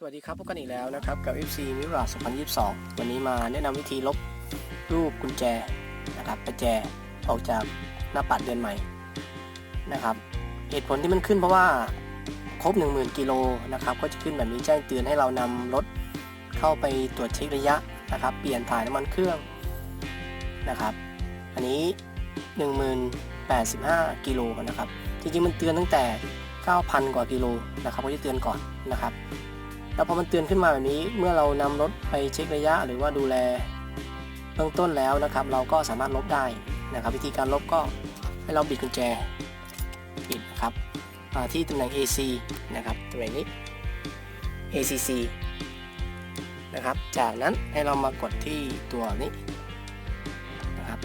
สวัสดีครับพบกันอีกแล้วนะครับกับ FC m i r a 2022 วันนี้มาแนะนำวิธีลบรูปกุญแจนะครับประแจออกจากหน้าปัดเดือนใหม่นะครับเหตุผลที่มันขึ้นเพราะว่าครบ 10,000กิโลนะครับก็จะขึ้นแบบนี้แจ้งเตือนให้เรานำรถเข้าไปตรวจเช็คระยะนะครับ เปลี่ยนถ่ายน้ำมันเครื่องนะครับ อันนี้ 10,085 กิโลนะครับ จริงๆมันเตือนตั้งแต่ 9,000 กว่ากิโลนะครับก็จะเตือนก่อนนะครับ แล้วพอมันเตือนขึ้นมาแบบนี้ เมื่อเรานำรถไปเช็คระยะ หรือว่าดูแลเบื้องต้นแล้วนะครับ เราก็สามารถลบได้นะครับ วิธีการลบก็ให้เราบิดกุญแจปิดนะครับที่ตำแหน่ง AC นะครับตำแหน่งนี้ ACC นะครับ จากนั้นให้เรามากดที่ตัวนี้นะครับ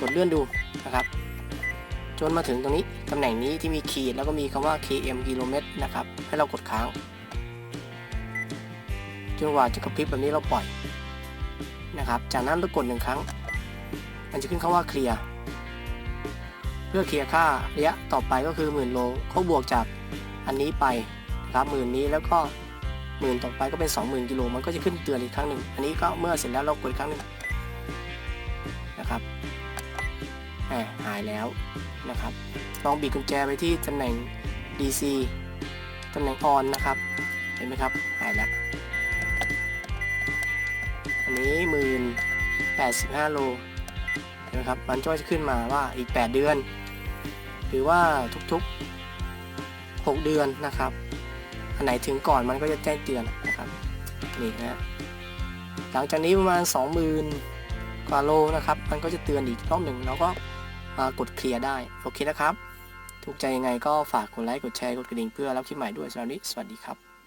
กดเลื่อนดูนะครับ จนมาถึงตรงนี้ตำแหน่งนี้ที่มีขีดแล้วก็มีคำว่า km กิโลเมตรนะครับ ให้เรากดค้าง จนกว่าจะกระพริบแบบนี้เราปล่อยนะครับ จากนั้นเรากดหนึ่งครั้ง มันจะขึ้นคำว่าเคลียร์เพื่อเคลียร์ค่าระยะต่อไปก็คือหมื่นโลเขาบวกจากอันนี้ไปนะครับหมื่นนี้แล้วก็หมื่นต่อไปก็เป็น 20,000กิโลมันก็จะขึ้นเตือนอีกครั้งหนึ่งอันนี้ก็เมื่อเสร็จแล้วเรากดอีกครั้งหนึ่งนะครับแหมหายแล้วนะครับ ลองบิดกุญแจไปที่ตำแหน่ง DC ตำแหน่ง on นะครับ เห็นไหมครับ หายแล้ว นี้หมื่นแปดสิบห้าโลนไหมครับมันก็จะขึ้นมาว่าอีก 8 เดือน หรือว่าทุกๆ 6 เดือนนะครับ อันไหนถึงก่อนมันก็จะแจ้งเตือนนะครับนี่นะหลังจากนี้ประมาณ 20,000 กว่าโลนะครับ มันก็จะเตือนอีกรอบหนึ่งเราก็มากดเคลียร์ได้ โอเคนะครับ ถูกใจยังไงก็ฝากกดไลค์กดแชร์กดกระดิ่งเพื่อรับคลิปใหม่ด้วยสำหรับวันนี้สวัสดีครับ